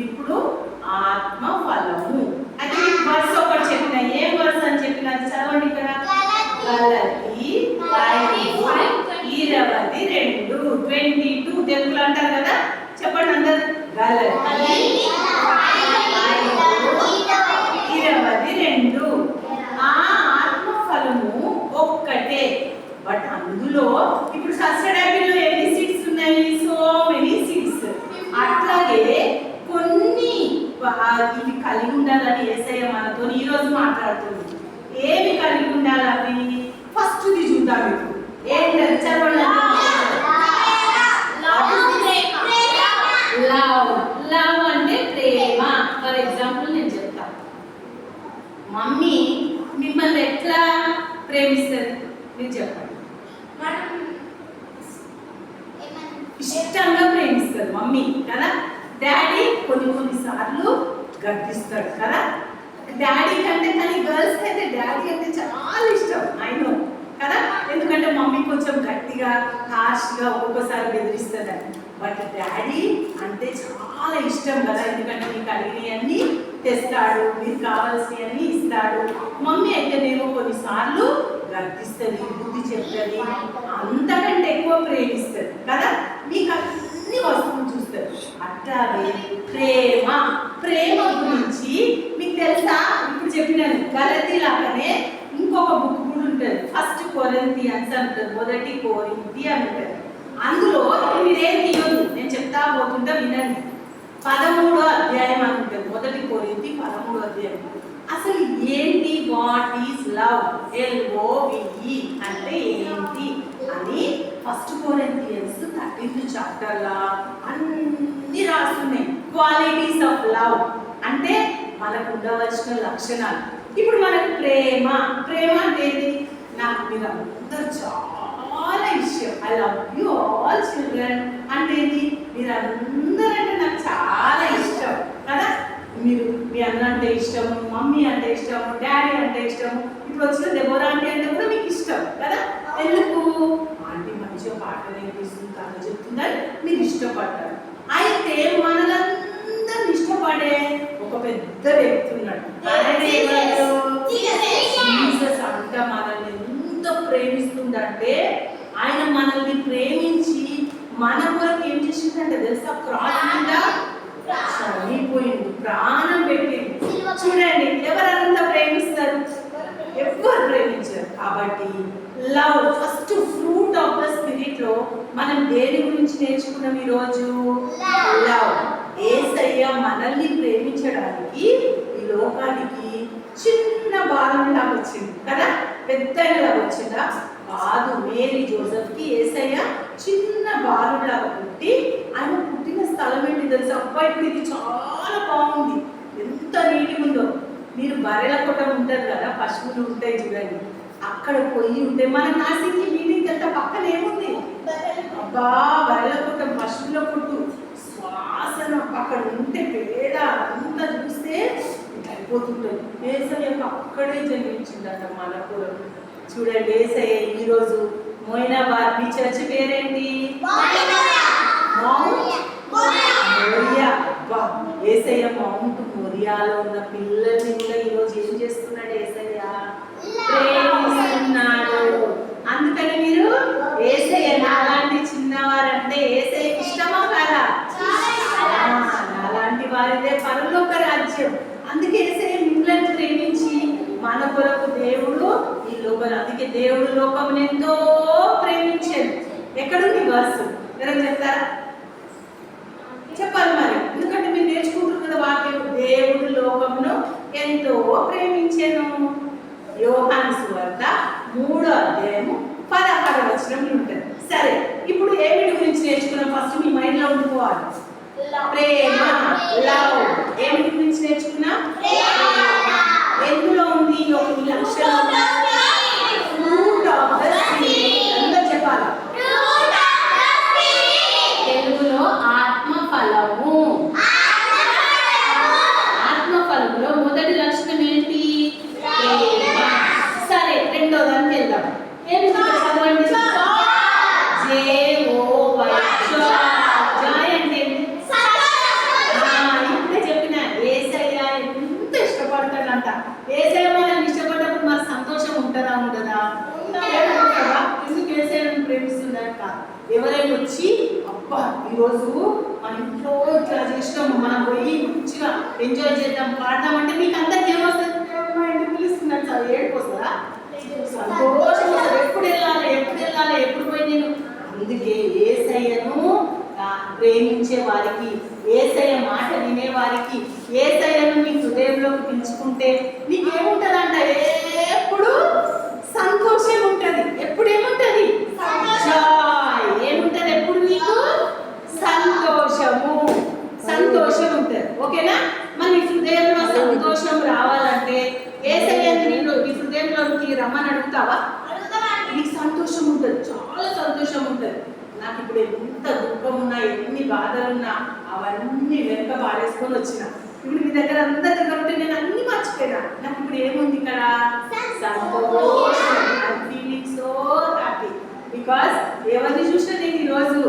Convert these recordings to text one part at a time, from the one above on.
ఇప్పుడు ఆత్మ ఫలము అయితే వర్స్ ఒకటి చెప్పిన ఏం వర్స్ అని చెప్పిన చదవండి ఇక్కడ. గలతి ఇరవై రెండు ట్వంటీ టూ తెలుగులో అంటారు కదా చెప్పండి అందరు గలతి ఇరవై రెండు ఆ ఆత్మ ఫలము ఒక్కటే బట్ అందులో ఇప్పుడు సస్టడబుల్ ఎన్ని సీడ్స్ ఉన్నాయి సో మెనీ సీడ్స్ అట్లాగే కొన్ని ఆ, ఇవి కలిగి ఉండాలని ఏసయ్య మనతో ఈ రోజు మాట్లాడుతుంది ఏమి కలిగి ఉండాలి అవి ఫస్ట్ ది చూద్దాం ఇప్పుడు ఏంటది చదవండి లవ్ లవ్ అంటే ప్రేమ ఫర్ ఎగ్జాంపుల్ నేను చెప్తాను మమ్మీ మిమ్మల్ని ఎట్లా ప్రేమిస్తుంది మీరు చెప్పండి ఇష్టంగా ప్రేమిస్తారు మమ్మీ కదా డాడీ కొన్ని కొన్ని సార్లు గర్దిస్తాడు కదా డాడీ కంటే కానీ గర్ల్స్ అయితే డాడీ అంటే చాలా ఇష్టం ఆయన కదా ఎందుకంటే మమ్మీ కొంచెం గట్టిగా హార్ష్గా ఒక్కొక్కసారి బెదిరిస్తుందని బట్ డాడీ అంటే చాలా ఇష్టం కదా ఎందుకంటే మీకు అడిగినవన్నీ తెస్తాడు మీరు కావాల్సినవన్నీ ఇస్తాడు. మమ్మీ అయితేనేమో కొన్నిసార్లు గర్తిస్తుంది బుద్ధి చెప్తుంది అంతకంటే ఎక్కువ ప్రేమిస్తుంది కదా? మీకు అన్ని వస్తువులు చూస్తారు అట్లాగే ప్రేమ ప్రేమ గురించి మీకు తెలుసా? ఇప్పుడు చెప్పినాను గలతి లాగానే ఇంకొక బుక్ కూడా ఉంటుంది. ఫస్ట్ కొరింతియన్స్ అంటారు మొదటి కోరింతి అంటారు అందులో మీరేం తీయదు నేను చెప్తా పోతుంటా వినండి. పదమూడో అధ్యాయం అనుకుంటుంది మొదటి కోరింది పదమూడో అధ్యాయం. అసలు ఏంటి వాట్ ఈస్ లవ్ ఎల్ఓవిఈ అంటే ఏంటి అని ఫస్ట్ కోరింతియన్స్ థర్టీన్త్ చాప్టర్లా అన్ని రాస్తున్నాయి క్వాలిటీస్ ఆఫ్ లవ్ అంటే మనకు ఉండవలసిన లక్షణాలు. ఇప్పుడు మనకు ప్రేమ. ప్రేమ అంటే నాకు మీరు అందరూ చాలా ఇష్టం. I love you all children అంటే ఏంటి? మీరు అందరంటే నాకు చాలా ఇష్టం కదా? మీరు మీ అన్న అంటే ఇష్టము మమ్మీ అంటే ఇష్టము డాడీ అంటే ఇష్టము ఇప్పుడు వచ్చిన దెబ్బరా అంటే అంటే కూడా మీకు ఇష్టం కదా? ఎందుకు? ఆంటీ మంచిగా పాట నేర్పిస్తుంది కథ చెప్తుందని మీరు ఇష్టపడ్డారు అయితే మనలందరిని ఇష్టపడే ఒక పెద్ద వ్యక్తి ఉన్నాడు. అంట మనల్ని ఎంత ప్రేమిస్తుందంటే ఆయన మనల్ని ప్రేమించి మన కొరకు చేసిందంటే తెలుసా? క్రాస్ మీద చనిపోయింది. ప్రాణం పెట్టింది. చూడండి ఎవరంతా ప్రేమిస్తారు? ఎవరు ప్రేమించారు. కాబట్టి love first fruit of the స్పిరిట్లో మనం దేని గురించి నేర్చుకున్నాం ఈ రోజు లవ్. ఏసయ్య మనల్ని ప్రేమించడానికి ఈ లోకానికి చిన్న బాలంలా వచ్చింది కదా? పెద్దగా వచ్చిందా? కాదు మేరీ జోసెఫ్కి ఏసయ్య చిన్న బాలులాగా పుట్టి ఆయన పుట్టిన స్థలం ఏంటి తెలుసు? అబ్బా ఇప్పుడు ఇది చాలా బాగుంది. ఎంత నీటి ఉందో. మీరు బర్రెల కొట్టం ఉంటారు కదా పశువులు ఉంటాయి చూడండి. అక్కడ పోయి ఉంటే మన నాసికి మీటింగ్ వెళ్తే పక్కన ఏముంది? అబ్బా బర్రెల కొట్టం పశువుల కొట్టు. శ్వాసన అక్కడ ఉంటే పేడ అంతా చూస్తే అయిపోతుంటుంది. ఏసయ్య అక్కడే జన్మించిందట మనకు చూడండి ఏసయ్య ఈరోజు మోయినాబాద్ మీ చర్చి పేరేంటి? ఏసయ్య మౌంట్ మోరియాలో ఉన్న పిల్లల్ని కూడా ఈరోజు ఏం చేస్తున్నాడు ఏసయ్య? ప్రేమిస్తున్నాడు. అందుకని మీరు ఏసయ్య నాలాంటి చిన్నవారంటే ఏసయ్య ఇష్టమా కాదా? నాలాంటి వారిదే పరలోక రాజ్యం అందుకే ఏసయ్య మిమ్మల్ని ప్రేమించి మన కొరకు దేవుడు ఈ అందుకే దేవుడు లోకమును ఎంతో ప్రేమించాడు. ఎక్కడుంది వర్స్ ఎవరైనా చెప్తారా? చెప్పాలి మరి. ఎందుకంటే మీరు నేర్చుకుంటారు కదా వాక్యం. దేవుడు లోకమును ఎంతో ప్రేమించాను. యోహాను సువార్త మూడో అధ్యాయము పదహారు వచనంలో ఉంటుంది. సరే ఇప్పుడు ఏమిటి గురించి నేర్చుకున్నాం? ఫస్ట్ మీ మైండ్లో ఉండిపోవాలి. ప్రేమ లవ్. ఏమిటి గురించి నేర్చుకున్నా? ఎందులో ఉంది ఈ ఒక లక్షణం ఫ్రూట్ ఆఫ్ ద స్పిరిట్ అందరూ చెప్పాలి తెలుగులో ఆత్మ ఫలము ఆత్మ ఫలములో మొదటి లక్షణం ఏంటి ప్రేమ సరే రెండో దానికి వెళ్దాం ఏంటి ఇక్కడ చదవండి జే ఓ వై జా. జాయ్ అంటే ఏంటి? ఆ, ఇప్పుడు ఏసయ్య మనల్ని ఇష్టపడ్డప్పుడు మరి సంతోషం ఉంటుందా ఉండదా ఏమనుకుంటావా? ఎందుకు ఏసయ్యను ప్రేమిస్తుందని కాదు ఎవరైనా వచ్చి అబ్బా ఈరోజు మన ఇంట్లో ఇట్లా చేసినాము మనం పోయి మంచిగా ఎంజాయ్ చేద్దాం పాడదాం అంటే మీకు అందరికి ఏమొస్తుంది మా ఇంటికి పిలుస్తున్నారు సార్ ఏడుకొస్తుందా సంతోషం వస్తుంది. ఎప్పుడు వెళ్ళాలి ఎప్పుడు వెళ్ళాలి ఎప్పుడు పోయి నేను అందుకే ఏసయ్యను ఆ, ప్రేమించే వారికి ఏసయ్య మాట వినే వారికి ఏసయ్యను మీ హృదయంలోకి పిలుచుకుంటే నీకేముంటదంట ఏ సంతోషం ఉంటది ఎప్పుడు ఏముంటది జాయ్ ఏముంటది ఎప్పుడు నీకు సంతోషము సంతోషం ఉంటది ఓకేనా మన నీ హృదయంలో సంతోషం రావాలంటే ఏసయ్యని నేను నీ హృదయంలోకి రమ్మని అడుగుతావా నీకు సంతోషం ఉంటుంది చాలా సంతోషం ఉంటుంది నాకు ఇప్పుడు ఎంత దుఃఖం ఉన్నా ఎన్ని బాధలున్నా అవన్నీ వెనక పారేసుకొని వచ్చిన ఇప్పుడు మీ దగ్గర అందరి దగ్గర ఉంటే నేను అన్ని మర్చిపోయినా నాకు ఇప్పుడు ఏముంది ఇక్కడ సంతోషం ఫీలింగ్ సో హ్యాపీ బికాస్ ఎవరిని చూసినా నేను ఈరోజు?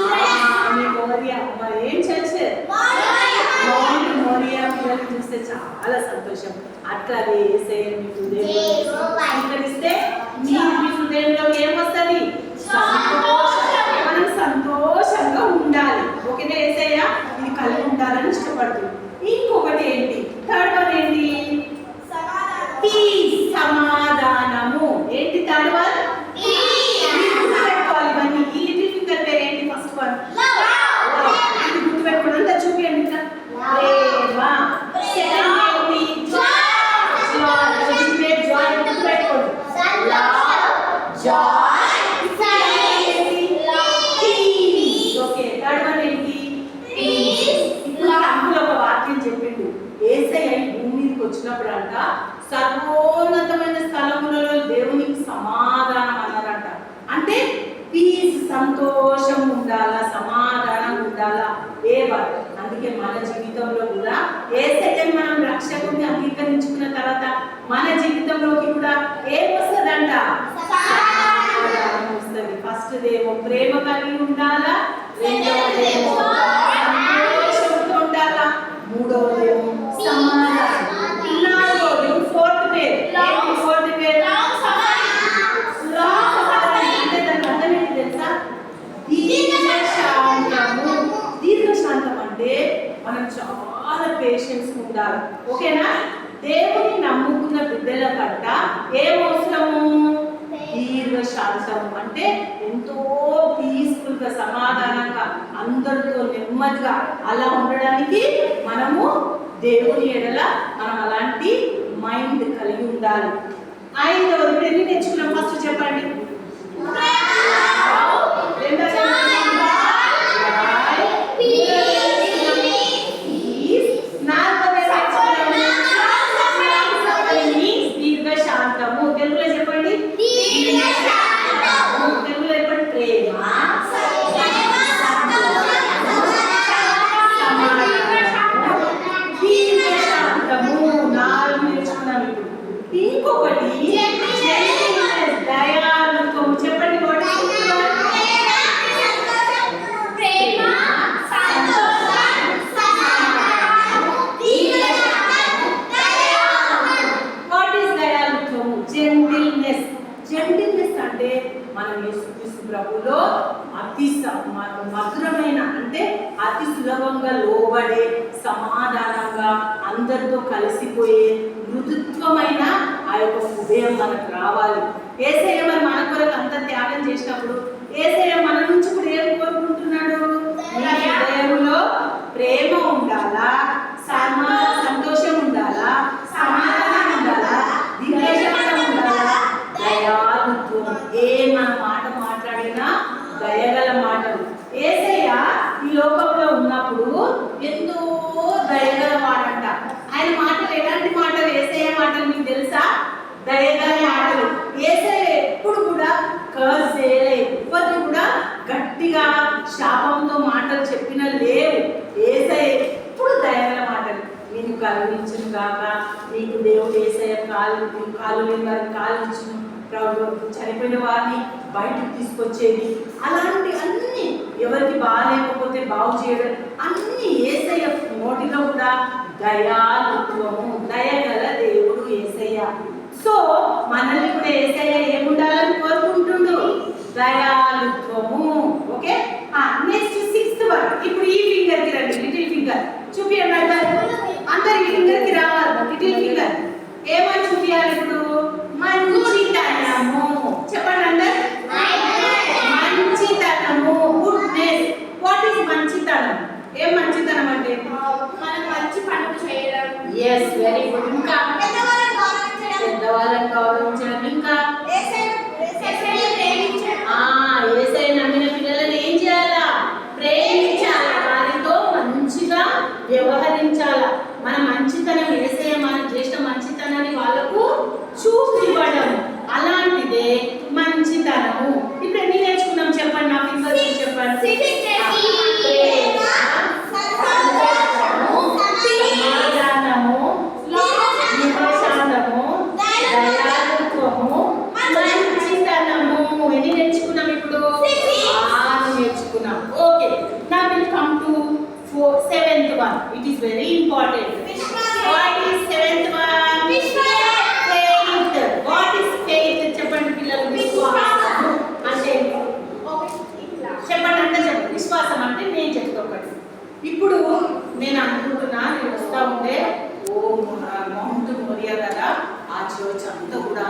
మోరియా. ఏం మౌంట్ మోరియా పిల్లల్ని చూస్తే చాలా సంతోషం. అట్లాగే ఏసయ్య మీ హృదయంలో స్వీకరిస్తే మీ హృదయంలోకి ఏమొస్తుంది సంతోషం. మనం సంతోషంగా ఉండాలి. ఓకేనా ఏసయ్య? ఇది కలిగి ఉండాలని ఇష్టపడుతుంది. ఇంకొకటి ఏంటి? థర్డ్ వన్ ఏంటి పీస్ సమాధానము ఏంటి థర్డ్ వన్ గుర్తుపెట్టుకోవాలి ఇవన్నీ ఈ లిటిల్ ఫింగర్ పేరు ఏంటి ఫస్ట్ వన్ ఇది గుర్తుపెట్టుకోండి అంతా చూపించండి ఇట్లా ప్రేమ సెకండ్ ఏంటి జాయ్ ఇది పేరు జాయ్ గుర్తుపెట్టుకోండి ఓకే థర్డ్ వన్ ఏంటి ఇప్పుడు అందులో ఒక వాక్యం చెప్పిండు ఏసయ్య ఈ భూమి మీదకి వచ్చినప్పుడు అంట సర్వోన్నతమైన స్థలములలో దేవునికి సమాధానం అన్నారంట అంటే పీస్ సంతోషం ఉండాలా సమాధానం ఉండాలా ఏ బాధ అందుకే మన జీవితంలో కూడా ఏసయ్యని మనం రక్షకుడిని అంగీకరించుకున్న తర్వాత మన జీవితంలోకి కూడా ఏం వస్తుందంట సమాధానం వస్తుంది ప్రేమ కలిగి ఉండాలా? రెండవదేమో సంతోషంతో ఉండాలా మూడవదేమో సమాధానం నాలుగవది ఫోర్త్ పేరు ఏంటి ఫోర్త్ పేరు సురాసమాధానం అంటే దాని అర్థం ఏంటి తెలుసా దీర్ఘశాంతము దీర్ఘశాంతం అంటే మనం చాలా పేషెన్స్ ఉండాలి ఓకేనా దేవుని నమ్ముకున్న బిడ్డల పట్ల ఏం అవసరము దీర్ఘశాంతము అంటే ఎంతో పీస్ఫుల్గా సమాధానంగా అందరితో నెమ్మదిగా అలా ఉండడానికి మనము దేవుని ఎడల మనం అలాంటి మైండ్ కలిగి ఉండాలి. ఆయన ఇప్పుడు ఎన్ని నేర్చుకున్నాం? ఫస్ట్ చెప్పండి రెండవది నాలుగవది దీర్ఘశాంతము తెలుగులో చెప్పండి తెలుగులో చెప్పండి ప్రేమ దీర్ఘశాంతము నాలుగు నేర్చుకున్నాం ఇప్పుడు ఇంకొకటి gentleness, దయాళుత్వము చెప్పండి what is it? What is దయాళుత్వము gentleness gentleness అంటే మనం యేసుక్రీస్తు ప్రభులో అతి స- మ- మధురమైన అంటే అతి సులభంగా లోబడే సమాధానంగా అందరితో కలిసిపోయే మృదుత్వమైన ఆ యొక్క హృదయం మనకు రావాలి. ఏసయ్య మరి మన కొరకు అంత త్యాగం చేసినప్పుడు ఏసయ్య మన నుంచి ఇప్పుడు ఏం కోరుకుంటున్నాడు? హృదయంలో ప్రేమ ఉండాలా? సమా సంతోషం ఉండాలా సమాధానం ఉండాలా దీర్ఘశాంతం ఉండాలా దయాలుత్వం ఏ మన మాట మాట్లాడినా దయగల మాటలు. ఏసయ్య ఈ లోకంలో ఉన్నప్పుడు ఎంతో దయగల వాడంట. ఆయన మాటలు ఎలాంటి మాటలు? ఏసయ్య మాటలు మీకు తెలుసా? దయగల మాటలు. ఏసయ్య ఎప్పుడు కూడా కర్స్ చేయలేదు కూడా గట్టిగా శాపంతో మాటలు చెప్పిన లేవు ఏసయ్య ఎప్పుడు దయగల మాటలు. నేను కరుణించును కాక నీకు దేవుడు ఏసయ్య కాలు కాలు లేని వారికి కాలు ఇచ్చును. ప్రభు చనిపోయిన వారిని బయటకు తీసుకొచ్చేది అలాంటి అన్ని ఎవరికి బాగాలేకపోతే బాగు చేయడం అన్ని ఏసయ్య నోటిలో కూడా దయాలుత్వము దయగల దేవుడు ఏసయ్య సో మనల్ని కూడా ఏసయ్య ఏముండాలని కోరుకుంటుండు? దయాలుత్వము ఓకే? నెక్స్ట్ సిక్స్త్ వన్ ఇప్పుడు ఈ ఫింగర్కి రండి లిటిల్ ఫింగర్. చూపియండి అందరు అందరు ఈ ఫింగర్కి రావాలి లిటిల్ ఫింగర్. ఏమని చూపియాలి ఇప్పుడు? మంచితనము చెప్పండి అందరు. మంచితనము. గుడ్నెస్ వాట్ ఈస్ మంచితనం? ఏం మంచితనం అంటే? మనం మంచి పనులు చేయడం. ఎస్ వెరీ వ్యవహరించాలా మనం మంచితనం ఏసై మనం చేసిన మంచితనాన్ని వాళ్ళకు చూపివ్వడం అలాంటిదే మంచితనము ఇప్పుడు ఎన్ని నేర్చుకున్నాం చెప్పండి నా ఫింగర్ చెప్పండి ప్రేమ, సమాధానము నిమశానము దయాలుత్వము మంచితనము ఎన్ని నేర్చుకున్నాం ఇప్పుడు ఆరు నేర్చుకున్నాం ఓకే నా will come to for seventh one it is very important what is seventh one faith what is faith చెప్పండి పిల్లలు విశ్వాసం అంటే ఏంటి? చెప్పండి అంటే చెప్పండి విశ్వాసం అంటే నేను చెప్తా ఒకటి ఇప్పుడు నేను అనుకుంటున్నా నేను వస్తా ఉంటే ఓ మౌంట్ మోరియా కదా ఆ చర్చ్ అంతా కూడా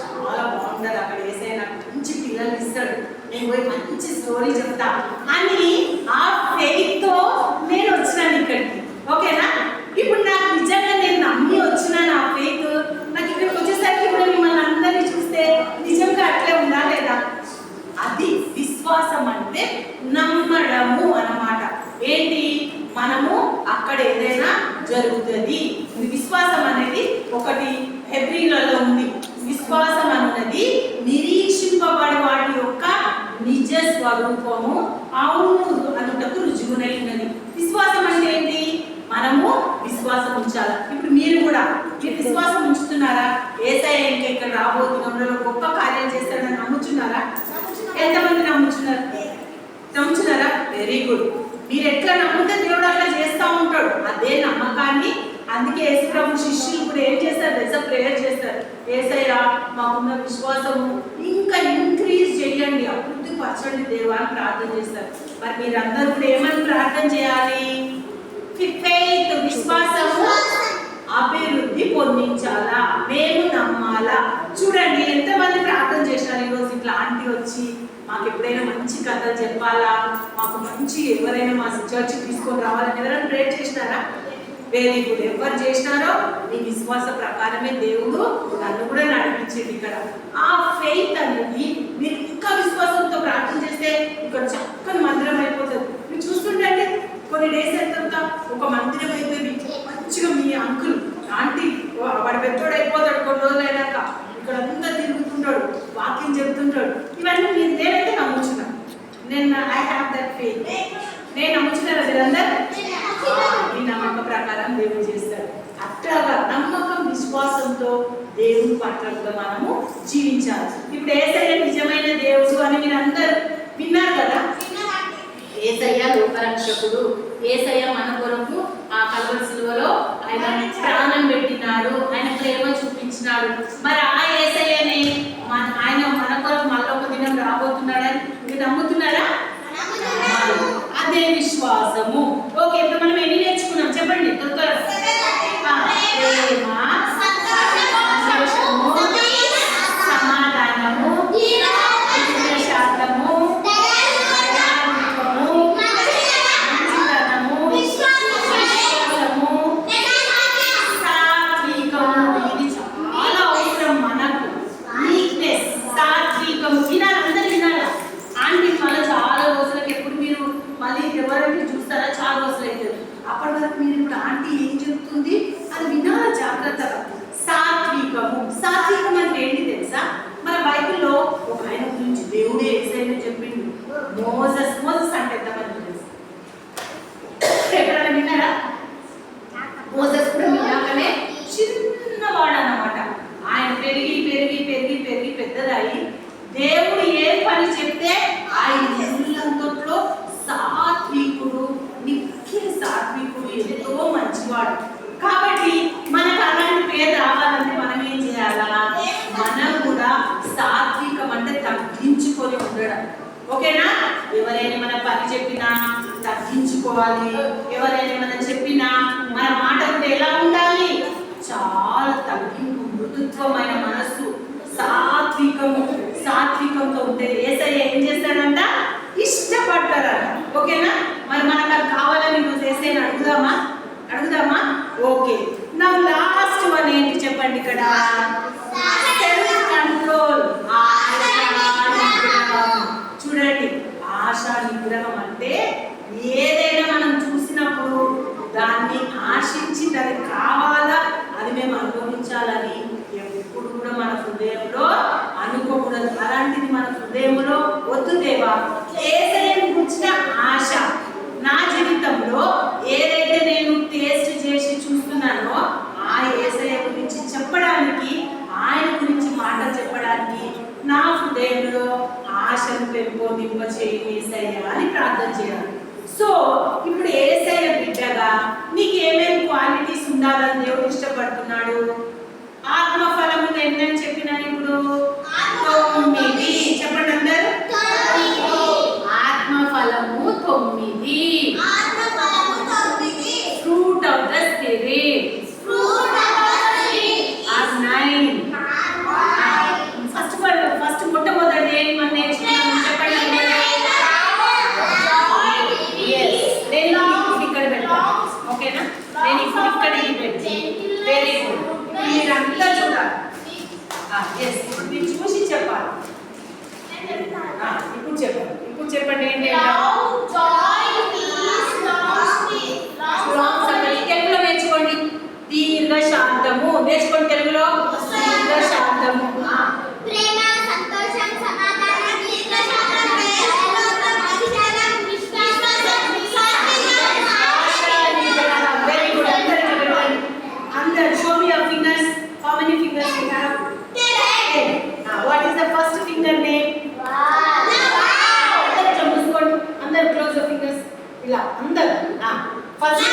చాలా బాగుంటుంది. అక్కడ వేసే నాకు మంచి పిల్లలు ఇస్తాడు. నేను పోయి మంచి స్టోరీ చెప్తా. అని ఆ faith తో నేను వచ్చినాను ఇక్కడికి. ఓకేనా? ఇప్పుడు నాకు నిజంగా నేను నమ్మి వచ్చినాను ఆ ఫెయిత్ నాకు ఇక్కడికి వచ్చేసరికి ఇప్పుడు మిమ్మల్ని అందరినీ చూస్తే నిజంగా అట్లే ఉందా లేదా? అది విశ్వాసం అంటే నమ్మడము అన్నమాట. ఏంటి? మనము అక్కడ ఏదైనా జరుగుతుంది. విశ్వాసం అనేది ఒకటి హెబ్రిలలో ఉంది. విశ్వాసం అన్నది నిరీక్షింపబడి వాటి యొక్క నిజ స్వరూపము. అవును అనుటకు రుజువునై ఉన్నది విశ్వాసం అంటే ఏంటి? మనము విశ్వాసం ఉంచాలి? ఇప్పుడు మీరు కూడా మీరు విశ్వాసం ఉంచుతున్నారా? ఏసఐ ఇంకా ఇక్కడ రాబోతున్న గొప్ప కార్యాలు చేస్తారని నమ్ముచున్నారా? ఎంతమంది నమ్ముచున్నారు? నమ్ముచున్నారా? వెరీ గుడ్ మీరు ఎట్లా నమ్ముతే దేవుడు అట్లా చేస్తూ ఉంటాడు. అదే నమ్మకాన్ని. అందుకే యేసుప్రభు శిష్యులు ఇప్పుడు ఏం చేస్తారు దశ ప్రేయర్ చేస్తారు. ఏసయ్య మాకున్న విశ్వాసము ఇంకా ఇంక్రీజ్ చేయండి. అభివృద్ధి పరచండి దేవా అని ప్రార్థన చేస్తారు. మరి మీరందరూ కూడా ఏమని ప్రార్థన చేయాలి? ఫెయిత్ విశ్వాసము అభివృద్ధి పొందించాలా? మేము నమ్మాలా? చూడండి ఎంత ప్రార్థన చేసినారు ఈరోజు ఇట్లా ఆంటీ వచ్చి మాకు ఎప్పుడైనా మంచి కథలు చెప్పాలా? మాకు మంచి ఎవరైనా మా చర్చ్ తీసుకొని రావాలని ఎవరైనా ప్రేర్ చేసినారా? వేరే గుడ్ ఎవరు చేసినారో మీ విశ్వాస ప్రకారమే దేవుడు నన్ను కూడా నడిపించింది ఇక్కడ. ఆ ఫెయిత్ అనేది మీరు ఇంకా విశ్వాసంతో ప్రార్థన చేస్తే ఇక్కడ చక్కని మందిరం అయిపోతుంది. మీరు చూస్తుంటే కొన్ని డేస్ తర్వాత ఒక మందిరం అయిపోయింది. మంచిగా మీ అంకుల్ ఆంటీ వాడు పెద్దోడు అయిపోతాడు కొన్ని రోజులు అయినాక ఇక్కడ అంతా తిరుగుతుంటాడు వాకింగ్ చెప్తుంటాడు. ఇవన్నీ నేను నేనైతే నమ్ముచున్నా. నేను ఐ హ్యావ్ దట్ ఫెయిత్ నేను నమ్ముచున్నాను మీరందరూ ఈ నమ్మక ప్రకారం దేవుడు చేస్తాడు. అట్లాగా నమ్మకం విశ్వాసంతో దేవుని పట్ల మనము జీవించాలి. ఇప్పుడు ఏసయ్య నిజమైన దేవుడు అని మీరు అందరూ విన్నారు కదా? ఏసయ్య లోకరక్షకుడు. ఏసయ్య మన కొరకు ఆ కలవరి సిలువలో ఆయన ప్రాణం పెట్టినాడు ఆయన ప్రేమ చూపించినాడు. మరి ఆ ఏసయ్యనే మన ఆయన మన కొరకు మళ్ళీ ఒక దినం రాబోతున్నాడని మీరు నమ్ముతున్నారా? అదే విశ్వాసము. ఓకే ఇప్పుడు మనం ఎన్ని నేర్చుకున్నాం? చెప్పండి ప్రేమ సంతోషము సమాధానము శాంతము దయాళుత్వము, మంచితనము విశ్వాసము సాత్వికము ఇది చాలా అవసరం మనకు నీట్నెస్ సాత్వికము వినాలి అందరు వినాలి ఆంటీ మళ్ళీ చాలా రోజులకి ఎప్పుడు మీరు మళ్ళీ ఎవరైనా చూస్తారా చాలా రోజులు అవుతుంది అప్పటి వరకు మీరు ఇప్పుడు ఆంటీ ఏం చెప్తుంది అది వినాలి జాగ్రత్తగా సాత్వికము సాత్వికం అంటే ఏంటి తెలుసా మన బైబిల్లో ఒక ఆయన గురించి దేవుడే ఏసైనా చెప్పిండు మోజస్ మోజస్ అంటే ఎంతమంది తెలుసు ఎక్కడైనా విన్నారా మోసెస్ కూడా మీలాగానే చిన్నవాడు అన్నమాట ఆయన పెరిగి పెరిగి పెరిగి పెరిగి పెద్దదయ్యి దేవుడు ఏ పని చెప్తే ఆయన ఎల్లంతట్లో సాత్వికుడు నిత్య సాత్వికుడు ఎంతో మంచివాడు కాబట్టి మనకు అలాంటి తగ్గించుకోవాలి ఎవరైనా మనం చెప్పినా మన మాట కూడా ఎలా ఉండాలి చాలా తగ్గింపు మృదుత్వమైన మనస్సు సాత్వికము సాత్వికంతో ఉంటే ఏసయ్య ఏం చేస్తాడంట ఇష్టపడతారంట ఓకేనా మరి మనకు అది కావాలని నువ్వు అడుగుదామా? అడుగుదామా? ఓకే. నా లాస్ట్ వన్ ఏంటి చెప్పండి ఇక్కడ? సెల్ఫ్ కంట్రోల్ చూడండి. ఆశా నిగ్రహం అంటే ఏదైనా మనం చూసినప్పుడు దాన్ని ఆశించి దానికి కావాలా అది మేము అనుభవించాలని ఎప్పుడు కూడా మన హృదయంలో అనుకోకూడదు అలాంటిది మన హృదయంలో వద్దు దేవా ఏదైనా గురించిన ఆశ నా జీవితంలో ఏదైతే నేను టేస్ట్ చేసి చూస్తున్నానో ఆ ఏసయ్య గురించి చెప్పడానికి ఆయన గురించి మాట చెప్పడానికి నా హృదయంలో ఆశను పెంపొందింప చేయని ఏసయ్య అని ప్రార్థన చేయాలి. సో ఇప్పుడు ఏసయ్య బిడ్డగా నీకు ఏమేమి క్వాలిటీస్ ఉండాలని దేవుడు ఇష్టపడుతున్నాడు? ఆత్మఫలము ఎన్నని చెప్పినాను ఇప్పుడు తొమ్మిది చెప్పండి అందరు ఆత్మఫలము తొమ్మిది fruit of the spirit are nine first first మొట్టమొదటి ఏం మనం నేర్చుకున్నాం చెప్పండి Yes. నేను ఇప్పుడు ఇక్కడ పెడతాను ఓకేనా నేను ఇప్పుడు ఇక్కడ ఇది పెట్టి వెరీ గుడ్ మీరంతా చూడాలి ఎస్ ఇప్పుడు మీరు చూసి చెప్పాలి Ah, ఇప్పుడు చెప్పండి. ఇప్పుడు చెప్పండి ఏంటి? Fazer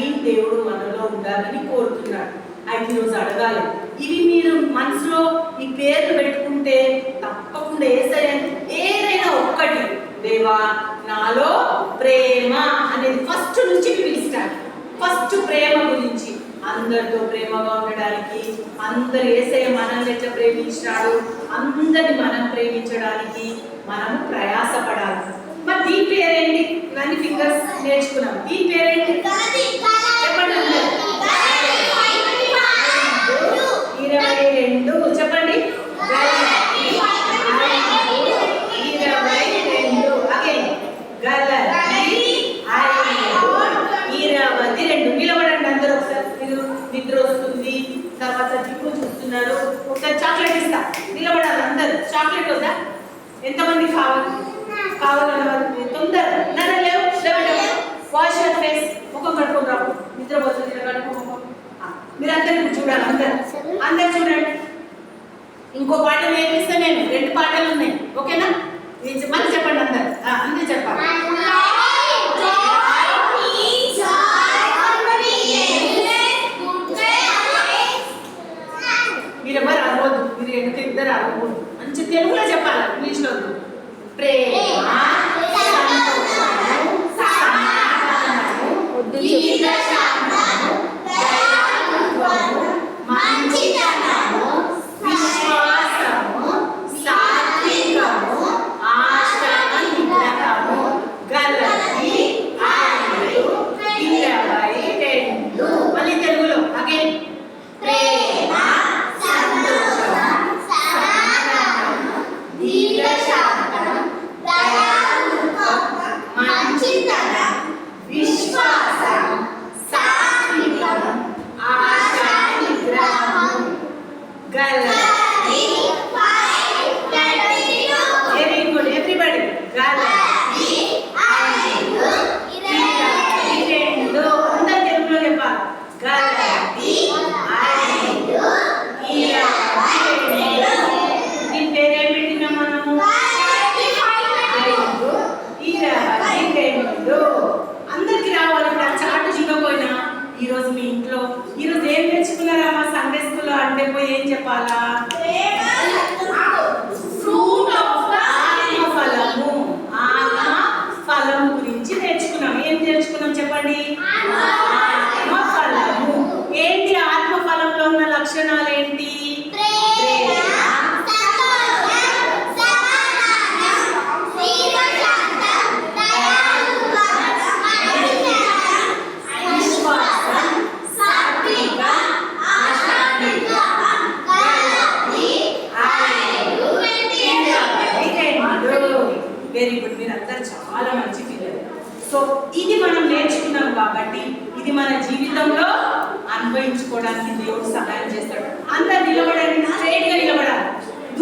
ఈ దేవుడు మనలో ఉండాలని కోరుతున్నాడు. అయితే ఈరోజు అడగాలి ఇవి మీరు మనసులో ఈ పేర్లు పెట్టుకుంటే తప్పకుండా ఏసైనా ఏదైనా ఒక్కటి దేవా నాలో ప్రేమ అనేది ఫస్ట్ నుంచి పిలుస్తాను ఫస్ట్ ప్రేమ గురించి. అందరితో ప్రేమగా ఉండడానికి అందరు ఏసయ మనల్ని ఎట్లా ప్రేమించినాడు? అందరిని మనం ప్రేమించడానికి మనం ప్రయాసపడాలి. మరి దీని పేరేంటి? ఇవన్నీ ఫింగర్స్ నేర్చుకున్నాం. దీని పేరేంటి? చెప్పండి. ఇరవై రెండు. చెప్పండి. ఇరవై రెండు. అగైన్ ఇరవై రెండు. నిలబడండి అందరూ ఒకసారి. మీరు నిద్ర వస్తుంది తర్వాత దిక్కు చూస్తున్నారు. ఒకసారి చాక్లెట్ ఇస్తా. నిలబడాలి అందరూ. చాక్లెట్ వద్దా? ఎంతమంది కావాలి? కావాలన్న తొందర నన్ను లేవు వాష్ యువర్ ఫేస్ ముఖం రావు నిద్రపోతుంది మీరు అందరు చూడాలి అందరు. అందరు చూడండి. ఇంకో పాట నేర్పిస్తే నేను? రెండు పాటలు ఉన్నాయి. ఓకేనా? మళ్ళీ చెప్పండి అందరు. అందరు చెప్పాలి. మీరు ఎవరు అరవద్దు. మీరు ఎంత ఇద్దరు అరవకూడదు మంచి తెలుగులో చెప్పాలి. ఇంగ్లీష్లో వద్దు